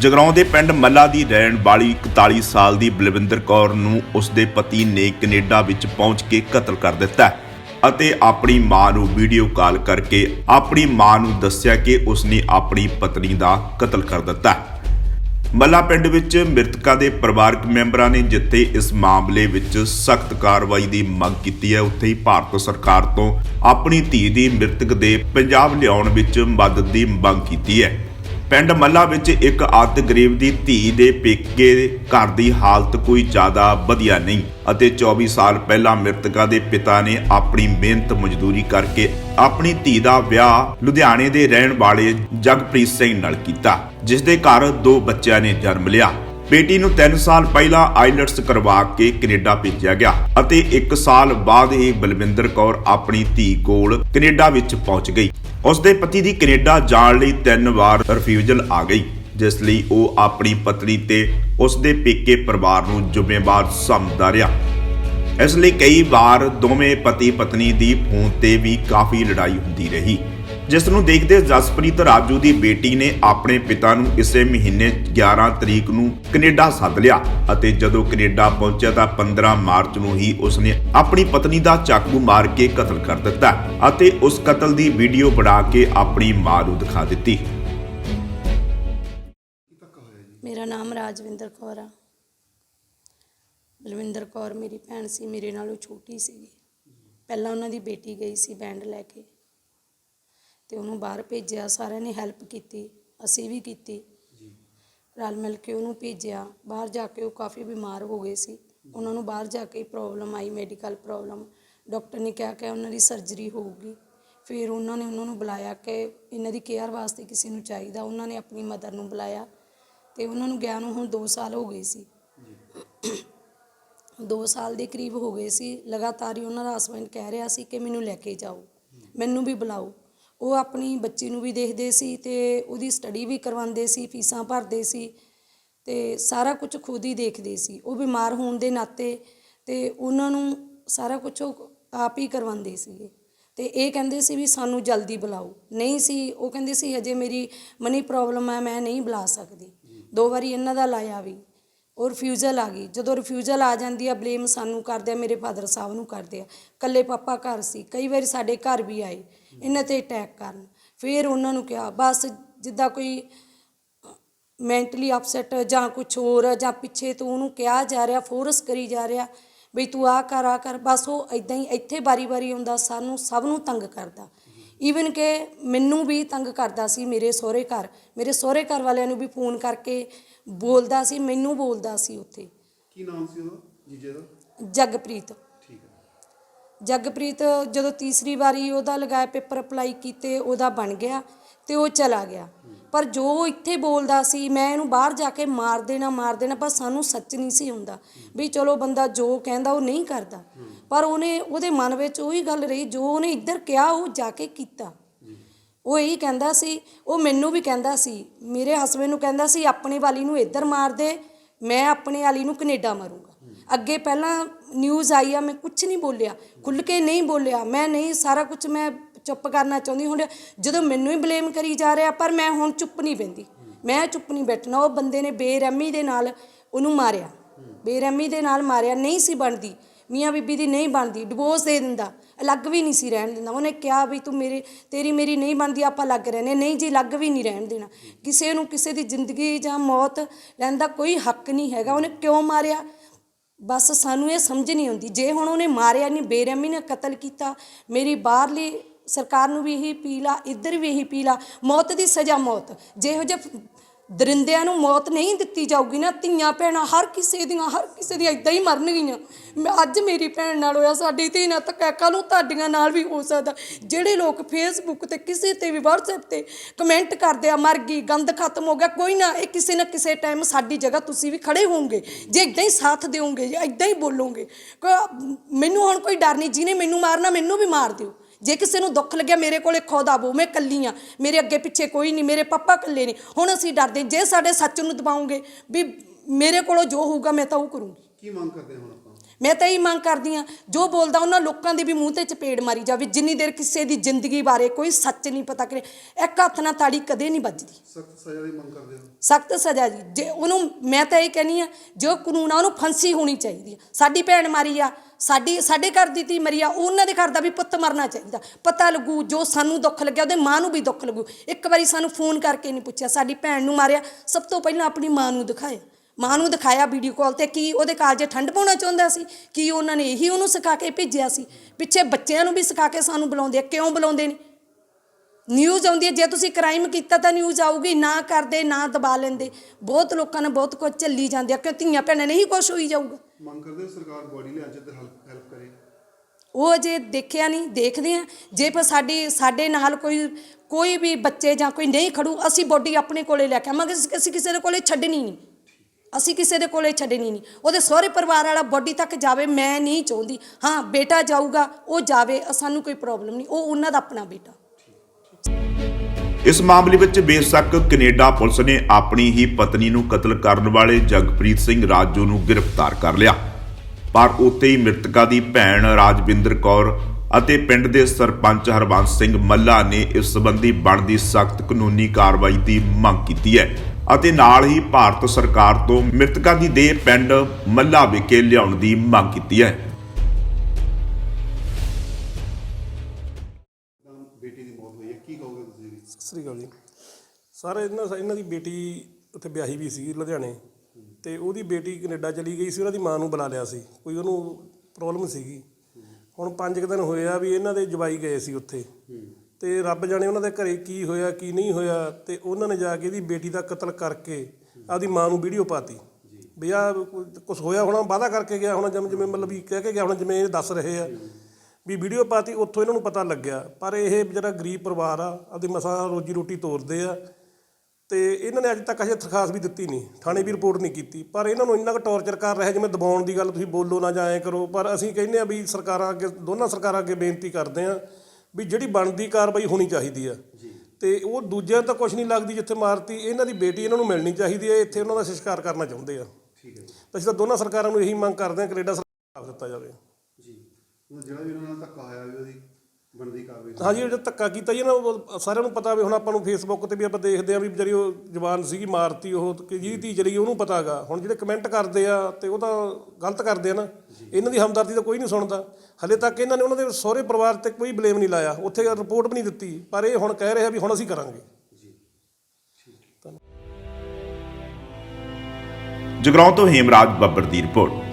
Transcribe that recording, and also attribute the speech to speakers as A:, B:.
A: ਜਗਰਾਉਂ ਦੇ ਪਿੰਡ ਮੱਲਾ ਦੀ ਰਹਿਣ ਵਾਲੀ 41 ਸਾਲ ਦੀ ਬਲਵਿੰਦਰ ਕੌਰ ਨੂੰ ਉਸਦੇ ਪਤੀ ਨੇ ਕੈਨੇਡਾ ਵਿੱਚ ਪਹੁੰਚ ਕੇ ਕਤਲ ਕਰ ਦਿੱਤਾ ਅਤੇ ਆਪਣੀ ਮਾਂ ਨੂੰ ਵੀਡੀਓ ਕਾਲ ਕਰਕੇ ਆਪਣੀ ਮਾਂ ਨੂੰ ਦੱਸਿਆ ਕਿ ਉਸਨੇ ਆਪਣੀ ਪਤਨੀ ਦਾ ਕਤਲ ਕਰ ਦਿੱਤਾ ਮੱਲਾ ਪਿੰਡ ਵਿੱਚ ਮ੍ਰਿਤਕਾਂ ਦੇ ਪਰਿਵਾਰਕ ਮੈਂਬਰਾਂ ਨੇ ਜਿੱਥੇ ਇਸ ਮਾਮਲੇ ਵਿੱਚ ਸਖਤ ਕਾਰਵਾਈ ਦੀ ਮੰਗ ਕੀਤੀ ਹੈ, ਉੱਥੇ ਹੀ ਭਾਰਤ ਸਰਕਾਰ ਤੋਂ ਆਪਣੀ ਧੀ ਦੀ ਮ੍ਰਿਤਕ ਦੇ ਪੰਜਾਬ ਲਿਆਉਣ ਵਿੱਚ ਮਦਦ ਦੀ ਮੰਗ ਕੀਤੀ ਹੈ। ਪਿੰਡ ਮੱਲਾ ਵਿੱਚ ਇੱਕ ਅੱਤ ਗਰੀਬ ਦੀ ਧੀ ਦੇ ਪੇਕੇ ਘਰ ਦੀ ਹਾਲਤ ਕੋਈ ਜ਼ਿਆਦਾ ਵਧੀਆ ਨਹੀਂ ਅਤੇ 24 ਸਾਲ ਪਹਿਲਾਂ ਮ੍ਰਿਤਕਾ ਦੇ ਪਿਤਾ ਨੇ ਆਪਣੀ ਮਿਹਨਤ ਮਜ਼ਦੂਰੀ ਕਰਕੇ ਆਪਣੀ ਧੀ ਦਾ ਵਿਆਹ ਲੁਧਿਆਣੇ ਦੇ ਰਹਿਣ ਵਾਲੇ ਜਗਪ੍ਰੀਤ ਸਿੰਘ ਨਾਲ ਕੀਤਾ, ਜਿਸ ਦੇ ਘਰ ਦੋ ਬੱਚਿਆਂ ਨੇ ਜਨਮ ਲਿਆ। ਬੇਟੀ ਨੂੰ 3 ਸਾਲ ਪਹਿਲਾਂ ਆਈਲਟਸ ਕਰਵਾ ਕੇ ਕੈਨੇਡਾ ਭੇਜਿਆ ਗਿਆ ਅਤੇ 1 ਸਾਲ ਬਾਅਦ ਹੀ ਬਲਵਿੰਦਰ ਕੌਰ ਆਪਣੀ ਧੀ ਕੋਲ ਕੈਨੇਡਾ ਵਿੱਚ ਪਹੁੰਚ ਗਈ। ਉਸ ਦੇ ਪਤੀ ਦੀ ਕੈਨੇਡਾ ਜਾਣ ਲਈ ਤਿੰਨ ਵਾਰ ਰਿਫਿਊਜ਼ਲ ਆ ਗਈ, ਜਿਸ ਲਈ ਉਹ ਆਪਣੀ ਪਤਨੀ ਤੇ ਉਸ ਦੇ ਪੇਕੇ ਪਰਿਵਾਰ ਨੂੰ ਜ਼ਿੰਮੇਵਾਰ ਸਮਝਦਾ ਰਿਹਾ। ਇਸ ਲਈ ਕਈ ਵਾਰ ਦੋਵੇਂ ਪਤੀ ਪਤਨੀ ਦੀ ਫੋਨ ਤੇ ਵੀ ਕਾਫੀ ਲੜਾਈ ਹੁੰਦੀ ਰਹੀ। ਜਿਸ ਨੂੰ ਦੇਖਦੇ ਜਸਪ੍ਰੀਤ ਰਾਜੂ ਦੀ ਬੇਟੀ ਨੇ ਆਪਣੇ ਪਿਤਾ ਨੂੰ ਇਸੇ ਮਹੀਨੇ 11 ਤਰੀਕ ਨੂੰ ਕੈਨੇਡਾ ਸੱਦ ਲਿਆ ਅਤੇ ਜਦੋਂ ਕੈਨੇਡਾ ਪਹੁੰਚਿਆ ਤਾਂ 15 ਮਾਰਚ ਨੂੰ ਹੀ ਉਸਨੇ ਆਪਣੀ ਪਤਨੀ ਦਾ ਚਾਕੂ ਮਾਰ ਕੇ ਕਤਲ ਕਰ ਦਿੱਤਾ ਅਤੇ ਉਸ ਕਤਲ ਦੀ ਵੀਡੀਓ ਬਣਾ ਕੇ ਆਪਣੀ ਮਾਂ ਨੂੰ ਦਿਖਾ ਦਿੱਤੀ।
B: ਮੇਰਾ ਨਾਮ ਰਾਜਵਿੰਦਰ ਕੌਰ ਆ। ਬਲਵਿੰਦਰ ਕੌਰ ਮੇਰੀ ਭੈਣ ਸੀ, ਮੇਰੇ ਨਾਲੋਂ ਛੋਟੀ ਸੀਗੀ। ਪਹਿਲਾਂ ਉਹਨਾਂ ਦੀ ਬੇਟੀ ਗਈ ਸੀ ਬੈਂਡ ਲੈ ਕੇ। ਤੇ ਉਹਨੂੰ ਬਾਹਰ ਭੇਜਿਆ ਸਾਰਿਆਂ ਨੇ ਹੈਲਪ ਕੀਤੀ ਅਸੀਂ ਵੀ ਕੀਤੀ। ਰਲ ਮਿਲ ਕੇ ਉਹਨੂੰ ਭੇਜਿਆ। ਬਾਹਰ ਜਾ ਕੇ ਉਹ ਕਾਫੀ ਬਿਮਾਰ ਹੋ ਗਏ ਸੀ। ਉਹਨਾਂ ਨੂੰ ਬਾਹਰ ਜਾ ਕੇ ਪ੍ਰੋਬਲਮ ਆਈ ਮੈਡੀਕਲ ਪ੍ਰੋਬਲਮ ਡਾਕਟਰ ਨੇ ਕਿਹਾ ਕਿ ਉਹਨਾਂ ਦੀ ਸਰਜਰੀ ਹੋਊਗੀ। ਫਿਰ ਉਹਨਾਂ ਨੇ ਉਹਨਾਂ ਨੂੰ ਬੁਲਾਇਆ ਕਿ ਇਹਨਾਂ ਦੀ ਕੇਅਰ ਵਾਸਤੇ ਕਿਸੇ ਨੂੰ ਚਾਹੀਦਾ। ਉਹਨਾਂ ਨੇ ਆਪਣੀ ਮਦਰ ਨੂੰ ਬੁਲਾਇਆ ਤੇ ਉਹਨਾਂ ਨੂੰ ਗਿਆ ਨੂੰ ਹੁਣ 2 ਸਾਲ ਹੋ ਗਏ ਸੀ। 2 ਸਾਲ ਦੇ ਕਰੀਬ ਹੋ ਗਏ ਸੀ। ਲਗਾਤਾਰ ਹੀ ਉਹਨਾਂ ਦਾ ਹਸਬੰਡ ਕਹਿ ਰਿਹਾ ਸੀ ਕਿ ਮੈਨੂੰ ਲੈ ਕੇ ਜਾਓ। ਮੈਨੂੰ ਵੀ ਬੁਲਾਓ। ਉਹ ਆਪਣੀ ਬੱਚੀ ਨੂੰ ਵੀ ਦੇਖਦੇ ਸੀ ਤੇ ਉਹਦੀ ਸਟੱਡੀ ਵੀ ਕਰਵਾਉਂਦੇ ਸੀ, ਫੀਸਾਂ ਭਰਦੇ ਸੀ ਤੇ ਸਾਰਾ ਕੁਝ ਖੁਦ ਹੀ ਦੇਖਦੇ ਸੀ। ਉਹ ਬਿਮਾਰ ਹੋਣ ਦੇ ਨਾਤੇ ਤੇ ਉਹਨਾਂ ਨੂੰ ਸਾਰਾ ਕੁਝ ਉਹ ਆਪ ਹੀ ਕਰਵਾਉਂਦੇ ਸੀਗੇ। ਤੇ ਇਹ ਕਹਿੰਦੇ ਸੀ ਵੀ ਸਾਨੂੰ ਜਲਦੀ ਬੁਲਾਓ। ਨਹੀਂ ਸੀ, ਉਹ ਕਹਿੰਦੇ ਸੀ, ਹਜੇ ਮੇਰੀ ਮਨੀ ਪ੍ਰੋਬਲਮ ਹੈ, ਮੈਂ ਨਹੀਂ ਬੁਲਾ ਸਕਦੀ। ਦੋ ਵਾਰੀ ਇਹਨਾਂ ਦਾ ਲਾਇਆ ਵੀ ਉਹ ਰਿਫਿਊਜ਼ਲ ਆ ਗਈ। ਜਦੋਂ ਰਿਫਿਊਜ਼ਲ ਆ ਜਾਂਦੀ ਆ ਬਲੇਮ ਸਾਨੂੰ ਕਰਦੇ ਆ, ਮੇਰੇ ਫਾਦਰ ਸਾਹਿਬ ਨੂੰ ਕਰਦੇ ਆ। ਕੱਲੇ ਪਾਪਾ ਘਰ ਸੀ। ਕਈ ਵਾਰੀ ਸਾਡੇ ਘਰ ਵੀ ਆਏ। ਇਹਨਾਂ ਤੇ ਅਟੈਕ ਕਰਨ। ਫਿਰ ਉਹਨਾਂ ਨੂੰ ਕਿਹਾ ਬਸ ਜਿੱਦਾਂ ਕੋਈ ਮੈਂਟਲੀ ਅਪਸੈਟ ਜਾਂ ਕੁਝ ਹੋਰ ਜਾਂ ਪਿੱਛੇ ਤੋਂ ਉਹਨੂੰ ਕਿਹਾ ਜਾ ਰਿਹਾ ਫੋਰਸ ਕਰੀ ਜਾ ਰਿਹਾ ਬਈ ਤੂੰ ਆ ਕਰ ਆ ਕਰ। ਬਸ ਉਹ ਇਦਾਂ ਹੀ ਇੱਥੇ ਬਾਰੀ-ਬਾਰੀ ਆਉਂਦਾ ਸਾਨੂੰ ਸਭ ਨੂੰ ਤੰਗ ਕਰਦਾ। ਈਵਨ ਕਿ ਮੈਨੂੰ ਵੀ ਤੰਗ ਕਰਦਾ ਸੀ ਮੇਰੇ ਸਹੁਰੇ ਘਰ। ਮੇਰੇ ਸਹੁਰੇ ਘਰ ਵਾਲਿਆਂ ਨੂੰ ਵੀ ਫੋਨ ਕਰਕੇ ਬੋਲਦਾ ਸੀ ਮੈਨੂੰ ਬੋਲਦਾ ਸੀ ਉੱਥੇ।
C: ਕੀ ਨਾਮ ਸੀ ਉਹਦਾ? ਜੀਜੇ ਦਾ?
B: ਜਗਪ੍ਰੀਤ। ਜਗਪ੍ਰੀਤ ਜਦੋਂ ਤੀਸਰੀ ਵਾਰੀ ਉਹਦਾ ਲਗਾਇਆ ਪੇਪਰ ਅਪਲਾਈ ਕੀਤੇ, ਉਹਦਾ ਬਣ ਗਿਆ ਤੇ ਉਹ ਚਲਾ ਗਿਆ। ਪਰ ਜੋ ਇੱਥੇ ਬੋਲਦਾ ਸੀ, ਮੈਂ ਇਹਨੂੰ ਬਾਹਰ ਜਾ ਕੇ ਮਾਰ ਦੇਣਾ ਮਾਰ ਦੇਣਾ, ਪਰ ਸਾਨੂੰ ਸੱਚ ਨਹੀਂ ਸੀ ਹੁੰਦਾ। ਵੀ ਚਲੋ ਬੰਦਾ ਜੋ ਕਹਿੰਦਾ ਉਹ ਨਹੀਂ ਕਰਦਾ। ਪਰ ਉਹਨੇ, ਉਹਦੇ ਮਨ ਵਿੱਚ ਉਹੀ ਗੱਲ ਰਹੀ, ਜੋ ਉਹਨੇ ਇੱਧਰ ਕਿਹਾ, ਉਹ ਜਾ ਕੇ ਕੀਤਾ। ਉਹ ਇਹੀ ਕਹਿੰਦਾ ਸੀ, ਉਹ ਮੈਨੂੰ ਵੀ ਕਹਿੰਦਾ ਸੀ, ਮੇਰੇ ਹਸਬੰਦ ਨੂੰ ਕਹਿੰਦਾ ਸੀ, ਆਪਣੇ ਵਾਲੀ ਨੂੰ ਇੱਧਰ ਮਾਰ ਦੇ, ਮੈਂ ਆਪਣੇ ਵਾਲੀ ਨੂੰ ਕੈਨੇਡਾ ਮਾਰੂੰਗਾ। ਅੱਗੇ ਪਹਿਲਾਂ ਨਿਊਜ਼ ਆਈ ਆ, ਮੈਂ ਕੁਝ ਨਹੀਂ ਬੋਲਿਆ। ਖੁੱਲ ਕੇ ਨਹੀਂ ਬੋਲਿਆ। ਮੈਂ ਨਹੀਂ, ਸਾਰਾ ਕੁਝ ਮੈਂ ਚੁੱਪ ਕਰਨਾ ਚਾਹੁੰਦੀ ਹੁਣ ਜਦੋਂ ਮੈਨੂੰ ਹੀ ਬਲੇਮ ਕਰੀ ਜਾ ਰਿਹਾ, ਪਰ ਮੈਂ ਹੁਣ ਚੁੱਪ ਨਹੀਂ ਬੈਂਦੀ ਮੈਂ ਚੁੱਪ ਨਹੀਂ ਬੈਠਣਾ। ਉਹ ਬੰਦੇ ਨੇ ਬੇਰਹਿਮੀ ਦੇ ਨਾਲ ਉਹਨੂੰ ਮਾਰਿਆ। ਬੇਰਹਿਮੀ ਦੇ ਨਾਲ ਮਾਰਿਆ। ਨਹੀਂ ਸੀ ਬਣਦੀ। ਮੀਆਂ ਬੀਬੀ ਦੀ ਨਹੀਂ ਬਣਦੀ। ਡਿਵੋਰਸ ਦੇ ਦਿੰਦਾ। ਅਲੱਗ ਵੀ ਨਹੀਂ ਸੀ ਰਹਿਣ ਦਿੰਦਾ। ਉਹਨੇ ਕਿਹਾ ਵੀ ਤੂੰ ਮੇਰੇ, ਤੇਰੀ ਮੇਰੀ ਨਹੀਂ ਬਣਦੀ, ਆਪਾਂ ਅਲੱਗ ਰਹਿੰਦੇ ਨਹੀਂ ਜੀ, ਅਲੱਗ ਵੀ ਨਹੀਂ ਰਹਿਣ ਦੇਣਾ। ਕਿਸੇ ਨੂੰ ਕਿਸੇ ਦੀ ਜ਼ਿੰਦਗੀ ਜਾਂ ਮੌਤ ਲੈਣ ਦਾ ਕੋਈ ਹੱਕ ਨਹੀਂ ਹੈਗਾ। ਉਹਨੇ ਕਿਉਂ ਮਾਰਿਆ? ਬਸ ਸਾਨੂੰ ਇਹ ਸਮਝ ਨਹੀਂ ਆਉਂਦੀ। ਜੇ ਹੁਣ ਉਹਨੇ ਮਾਰਿਆ ਨਹੀਂ ਬੇਰਹਿਮੀ ਨੇ ਕਤਲ ਕੀਤਾ, ਮੇਰੀ ਬਾਹਰਲੀ ਸਰਕਾਰ ਨੂੰ ਵੀ ਇਹੀ ਅਪੀਲ ਆ, ਇੱਧਰ ਵੀ ਇਹੀ ਅਪੀਲ ਆ, ਮੌਤ ਦੀ ਸਜ਼ਾ ਮੌਤ। ਜਿਹੋ ਜਿਹੇ ਦਰਿੰਦਿਆਂ ਨੂੰ ਮੌਤ ਨਹੀਂ ਦਿੱਤੀ ਜਾਊਗੀ ਨਾ, ਧੀਆਂ ਭੈਣਾਂ ਹਰ ਕਿਸੇ ਦੀਆਂ, ਹਰ ਕਿਸੇ ਦੀਆਂ ਇਦਾਂ ਹੀ ਮਰਨਗੀਆਂ। ਮੈਂ ਅੱਜ ਮੇਰੀ ਭੈਣ ਨਾਲ ਹੋਇਆ, ਸਾਡੀ ਧੀ ਨਾਲ ਤਾਂ ਕੱਲ ਨੂੰ ਤੁਹਾਡੀਆਂ ਨਾਲ ਵੀ ਹੋ ਸਕਦਾ। ਜਿਹੜੇ ਲੋਕ ਫੇਸਬੁੱਕ ਤੇ ਕਿਸੇ ਤੇ ਵੀ WhatsApp ਤੇ ਕਮੈਂਟ ਕਰਦੇ ਆ, ਮਰ ਗਈ, ਗੰਦ ਖਤਮ ਹੋ ਗਿਆ, ਕੋਈ ਨਾ, ਇਹ ਕਿਸੇ ਨਾ ਕਿਸੇ ਟਾਈਮ ਸਾਡੀ ਜਗ੍ਹਾ ਤੁਸੀਂ ਵੀ ਖੜੇ ਹੋਵੋਗੇ। ਜੇ ਇਦਾਂ ਹੀ ਸਾਥ ਦਿਓਗੇ, ਜੇ ਇਦਾਂ ਹੀ ਬੋਲੋਗੇ ਮੈਨੂੰ ਹੁਣ ਕੋਈ ਡਰ ਨਹੀਂ, ਜਿਹਨੇ ਮੈਨੂੰ ਮਾਰਨਾ, ਮੈਨੂੰ ਵੀ ਮਾਰ ਦਿਓ। ਜੇ ਕਿਸੇ ਨੂੰ ਦੁੱਖ ਲੱਗਿਆ ਮੇਰੇ ਕੋਲੇ ਖੁਦ ਆਵੋ, ਮੈਂ ਕੱਲੀ ਆ, ਮੇਰੇ ਅੱਗੇ ਪਿੱਛੇ ਕੋਈ ਨਹੀਂ, ਮੇਰੇ ਪਾਪਾ ਇਕੱਲੇ ਨੇ। ਹੁਣ ਅਸੀਂ ਡਰਦੇ ਜੇ ਸਾਡੇ ਸੱਚ ਨੂੰ ਦਬਾਉਂਗੇ ਵੀ ਮੇਰੇ ਕੋਲੋਂ ਜੋ ਹੋਊਗਾ ਮੈਂ ਤਾਂ ਉਹ ਕਰੂੰਗੀ।
C: ਕੀ ਮੰਗ ਕਰਦੇ ਹੁਣ?
B: ਮੈਂ ਤਾਂ ਇਹ ਮੰਗ ਕਰਦੀ ਆ ਜੋ ਬੋਲਦਾ ਉਹਨਾਂ ਲੋਕਾਂ ਦੇ ਵੀ ਮੂੰਹ ਤੇ ਚਪੇੜ ਮਾਰੀ ਜਾਵੇ ਜਿੰਨੀ ਦੇਰ ਕਿਸੇ ਦੀ ਜ਼ਿੰਦਗੀ ਬਾਰੇ ਕੋਈ ਸੱਚ ਨਹੀਂ ਪਤਾ ਕਰੇ ਇੱਕ ਹੱਥ ਨਾਲ ਤਾੜੀ ਕਦੇ ਨਹੀਂ ਵੱਜਦੀ।
C: ਸਖਤ ਸਜ਼ਾ ਦੀ ਮੰਗ ਕਰਦੇ ਹੋ।
B: ਸਖਤ ਸਜ਼ਾ ਜੀ ਜੇ ਉਹਨੂੰ ਮੈਂ ਤਾਂ ਇਹ ਕਹਿੰਨੀ ਆ ਜੋ ਕਾਨੂੰਨ ਆ ਉਹਨੂੰ ਫਾਂਸੀ ਹੋਣੀ ਚਾਹੀਦੀ ਆ। ਸਾਡੀ ਭੈਣ ਮਾਰੀ ਆ ਸਾਡੀ ਸਾਡੇ ਘਰ ਦੀ ਧੀ ਮਰੀ ਆ ਉਹਨਾਂ ਦੇ ਘਰ ਦਾ ਵੀ ਪੁੱਤ ਮਰਨਾ ਚਾਹੀਦਾ। ਪਤਾ ਲੱਗੂ ਜੋ ਸਾਨੂੰ ਦੁੱਖ ਲੱਗਿਆ ਉਹਦੇ ਮਾਂ ਨੂੰ ਵੀ ਦੁੱਖ ਲੱਗੂ। ਇੱਕ ਵਾਰੀ ਸਾਨੂੰ ਫੋਨ ਕਰਕੇ ਨਹੀਂ ਪੁੱਛਿਆ ਸਾਡੀ ਭੈਣ ਨੂੰ ਮਾਰਿਆ ਸਭ ਤੋਂ ਪਹਿਲਾਂ ਆਪਣੀ ਮਾਂ ਨੂੰ ਦਿਖਾਇਆ। ਮਾਂ ਨੂੰ ਦਿਖਾਇਆ ਵੀਡੀਓ ਕਾਲ ਤੇ ਕੀ ਉਹਦੇ ਕਾਲਜੇ ਠੰਡ ਪਾਉਣਾ ਚਾਹੁੰਦਾ ਸੀ ਕੀ ਉਹਨਾਂ ਨੇ ਇਹੀ ਉਹਨੂੰ ਸਿਖਾ ਕੇ ਭੇਜਿਆ ਸੀ? ਪਿੱਛੇ ਬੱਚਿਆਂ ਨੂੰ ਵੀ ਸਿਖਾ ਕੇ ਸਾਨੂੰ ਬੁਲਾਉਂਦੇ ਆ ਕਿਉਂ ਬੁਲਾਉਂਦੇ ਨੇ? ਨਿਊਜ਼ ਆਉਂਦੀ ਹੈ ਜੇ ਤੁਸੀਂ ਕ੍ਰਾਈਮ ਕੀਤਾ ਤਾਂ ਨਿਊਜ਼ ਆਊਗੀ ਨਾ ਕਰਦੇ ਨਾ ਦਬਾ ਲੈਂਦੇ। ਬਹੁਤ ਲੋਕਾਂ ਨੇ ਬਹੁਤ ਕੁਝ ਚੱਲੀ ਜਾਂਦੇ ਆ ਕਿ ਧੀਆਂ ਭੈਣਾਂ ਨਹੀਂ ਕੁਝ ਹੋਈ ਜਾਊਗਾ?
C: ਮੰਗ ਕਰਦੇ ਹੋ ਸਰਕਾਰ ਬੋਡੀ ਲਿਆਉਣ ਚ ਤੇ ਹੈਲਪ ਕਰੇ।
B: ਉਹ ਅਜੇ ਦੇਖਿਆ ਨਹੀਂ ਦੇਖਦੇ ਆ ਜੇ ਪਰ ਸਾਡੀ ਸਾਡੇ ਨਾਲ ਕੋਈ ਕੋਈ ਵੀ ਬੱਚੇ ਜਾਂ ਕੋਈ ਨਹੀਂ ਖੜੂ ਅਸੀਂ ਬੋਡੀ ਆਪਣੇ ਕੋਲੇ ਲੈ ਕੇ ਆਵਾਂਗੇ ਅਸੀਂ ਕਿਸੇ ਦੇ ਕੋਲੇ ਛੱਡਣੀ ਨਹੀਂ। ਅਸੀਂ ਕਿਸੇ ਦੇ ਕੋਲੇ ਛੱਡਣੀ ਨਹੀਂ। ਉਹਦੇ ਸਹੁਰੇ ਪਰਿਵਾਰ ਵਾਲਾ ਬੋਡੀ ਤੱਕ ਜਾਵੇ, ਮੈਂ ਨਹੀਂ ਚਾਹੁੰਦੀ। ਹਾਂ, ਬੇਟਾ ਜਾਊਗਾ, ਉਹ ਜਾਵੇ, ਸਾਨੂੰ ਕੋਈ ਪ੍ਰੋਬਲਮ ਨਹੀਂ। ਉਹ ਉਹਨਾਂ ਦਾ ਆਪਣਾ ਬੇਟਾ।
A: ਇਸ ਮਾਮਲੇ ਵਿੱਚ ਬੇਸ਼ੱਕ ਕੈਨੇਡਾ ਪੁਲਿਸ ਨੇ ਆਪਣੀ ਹੀ ਪਤਨੀ ਨੂੰ ਕਤਲ ਕਰਨ ਵਾਲੇ ਜਗਪ੍ਰੀਤ ਸਿੰਘ ਰਾਜੂ ਨੂੰ ਗ੍ਰਿਫਤਾਰ ਕਰ ਲਿਆ। ਪਰ ਉੱਥੇ ਹੀ ਮ੍ਰਿਤਕਾ ਦੀ ਭੈਣ ਰਾਜਵਿੰਦਰ ਕੌਰ ਅਤੇ ਪਿੰਡ ਦੇ ਸਰਪੰਚ ਹਰਬੰਸ ਸਿੰਘ ਮੱਲਾ ਨੇ ਇਸ ਸੰਬੰਧੀ ਬਣਦੀ ਸਖਤ ਕਾਨੂੰਨੀ ਕਾਰਵਾਈ ਦੀ ਮੰਗ ਕੀਤੀ ਹੈ। ਅਤੇ ਨਾਲ ਹੀ ਭਾਰਤ ਸਰਕਾਰ ਤੋਂ ਮ੍ਰਿਤਕਾ ਦੀ ਦੇਹ ਪਿੰਡ ਮੱਲਾ ਵਿਖੇ ਲਿਆਉਣ ਦੀ ਮੰਗ ਕੀਤੀ ਹੈ।
C: ਬੇਟੀ ਦੀ ਮੌਤ ਹੋਈ ਹੈ। ਕੀ ਕਹੋਗੇ ਤੁਸੀਂ? ਜੀ
D: ਸਤਿ ਸ੍ਰੀ ਅਕਾਲ ਜੀ। ਸਰ ਇਹਨਾਂ ਇਹਨਾਂ ਦੀ ਬੇਟੀ ਉੱਥੇ ਵਿਆਹੀ ਵੀ ਸੀ ਲੁਧਿਆਣੇ। ਤੇ ਉਹਦੀ ਬੇਟੀ ਕੈਨੇਡਾ ਚਲੀ ਗਈ ਸੀ। ਉਹਨਾਂ ਦੀ ਮਾਂ ਨੂੰ ਬੁਲਾ ਲਿਆ ਸੀ। ਕੋਈ ਉਹਨੂੰ ਪ੍ਰੋਬਲਮ ਸੀਗੀ। ਹੁਣ ਪੰਜ ਕੁ ਦਿਨ ਹੋਏ ਆ ਵੀ ਇਹਨਾਂ ਦੇ ਜਵਾਈ ਗਏ ਸੀ ਉੱਥੇ। ਤੇ ਰੱਬ ਜਾਣੇ ਉਹਨਾਂ ਦੇ ਘਰੇ ਕੀ ਹੋਇਆ ਕੀ ਨਹੀਂ ਹੋਇਆ ਤੇ ਉਹਨਾਂ ਨੇ ਜਾ ਕੇ ਇਹਦੀ ਬੇਟੀ ਦਾ ਕਤਲ ਕਰਕੇ ਆਪਦੀ ਮਾਂ ਨੂੰ ਵੀਡੀਓ ਪਾਤੀ। ਵੀ ਆ ਕੁਝ ਹੋਇਆ ਹੋਣਾ ਵਾਅਦਾ ਕਰਕੇ ਗਿਆ ਹੋਣਾ ਜਿਵੇਂ ਜਿਵੇਂ ਮਤਲਬ ਵੀ ਕਹਿ ਕੇ ਗਿਆ ਹੋਣਾ ਜਿਵੇਂ ਇਹ ਦੱਸ ਰਹੇ ਆ। ਵੀ ਵੀਡੀਓ ਪਾਤੀ ਉੱਥੋਂ ਇਹਨਾਂ ਨੂੰ ਪਤਾ ਲੱਗਿਆ। ਪਰ ਇਹ ਜਿਹੜਾ ਗਰੀਬ ਪਰਿਵਾਰ ਆ ਆਪਦੀ ਮਸਾਂ ਰੋਜੀ ਰੋਟੀ ਤੋਰਦੇ ਆ ਤੇ ਇਹਨਾਂ ਨੇ ਅੱਜ ਤੱਕ ਅਜੇ ਦਰਖਾਸਤ ਵੀ ਦਿੱਤੀ ਨਹੀਂ ਥਾਣੇ ਵੀ ਰਿਪੋਰਟ ਨਹੀਂ ਕੀਤੀ। ਪਰ ਇਹਨਾਂ ਨੂੰ ਇੰਨਾ ਕੁ ਟੌਰਚਰ ਕਰ ਰਿਹਾ ਜਿਵੇਂ ਦਬਾਉਣ ਦੀ ਗੱਲ ਤੁਸੀਂ ਬੋਲੋ ਨਾ ਜਾਂ ਐਂ ਕਰੋ ਪਰ ਅਸੀਂ ਕਹਿੰਦੇ ਆ ਵੀ ਸਰਕਾਰਾਂ ਅੱਗੇ ਦੋਨਾਂ ਸਰਕਾਰਾਂ ਅੱਗੇ ਬੇਨਤੀ ਕਰਦੇ ਆ ਵੀ ਜਿਹੜੀ ਬਣਦੀ ਕਾਰਵਾਈ ਹੋਣੀ ਚਾਹੀਦੀ ਆ। ਤੇ ਉਹ ਦੂਜਿਆਂ ਤਾਂ ਕੁਝ ਨਹੀਂ ਲੱਗਦੀ ਜਿੱਥੇ ਮਾਰਤੀ ਇਹਨਾਂ ਦੀ ਬੇਟੀ ਇਹਨਾਂ ਨੂੰ ਮਿਲਣੀ ਚਾਹੀਦੀ ਹੈ ਇੱਥੇ ਉਹਨਾਂ ਦਾ ਸੰਸਕਾਰ ਕਰਨਾ ਚਾਹੁੰਦੇ ਆ।
C: ਠੀਕ ਹੈ ਜੀ।
D: ਤਾਂ ਅਸੀਂ ਤਾਂ ਦੋਨਾਂ ਸਰਕਾਰਾਂ ਨੂੰ ਇਹੀ ਮੰਗ ਕਰਦੇ ਆ ਕੈਨੇਡਾ ਸਰਕਾਰ ਦਿੱਤਾ ਜਾਵੇ।
C: ਜੀ। ਉਹ ਜਿਹੜਾ ਵੀ ਉਹਨਾਂ ਨਾਲ ਧੱਕਾ ਹੋਇਆ ਵੀ ਉਹਦੀ ਬਣਦੀ ਕਾਰਵਾਈ
D: ਹਾਂਜੀ ਉਹ ਜਿਹੜਾ ਧੱਕਾ ਕੀਤਾ ਜੀ ਨਾ ਉਹ ਸਾਰਿਆਂ ਨੂੰ ਪਤਾ ਵੀ ਹੁਣ ਆਪਾਂ ਨੂੰ ਫੇਸਬੁੱਕ ਤੇ ਵੀ ਆਪਾਂ ਦੇਖਦੇ ਆ ਵੀ ਵਿਚਾਰੀ ਉਹ ਜਵਾਨ ਸੀਗੀ ਮਾਰਤੀ ਉਹ ਕਿ ਜਿਹਦੀ ਧੀ ਚਲੀ ਗਈ ਉਹਨੂੰ ਪਤਾਗਾ ਹੁਣ ਜਿਹੜੇ ਕਮੈਂਟ ਕਰਦੇ ਆ ਤੇ ਉਹ ਤਾਂ ਗਲਤ ਕਰਦੇ ਆ ਨਾ। ਇਹਨਾਂ ਦੀ ਹਮਦਰਦੀ ਤਾਂ ਕੋਈ ਨਹੀਂ ਸੁਣਦਾ। ਹਲੇ ਤੱਕ ਇਹਨਾਂ ਨੇ ਉਹਨਾਂ ਦੇ ਸਹੁਰੇ ਪਰਿਵਾਰ ਤੇ ਕੋਈ ਬਲੇਮ ਨਹੀਂ ਲਾਇਆ। ਉੱਥੇ ਰਿਪੋਰਟ ਵੀ ਨਹੀਂ ਦਿੱਤੀ। ਪਰ ਇਹ ਹੁਣ ਕਹਿ ਰਿਹਾ ਵੀ ਹੁਣ ਅਸੀਂ ਕਰਾਂਗੇ।
A: ਜਗਰਾਉਂ ਤੋਂ ਹੇਮਰਾਜ ਬੱਬਰ ਦੀ ਰਿਪੋਰਟ।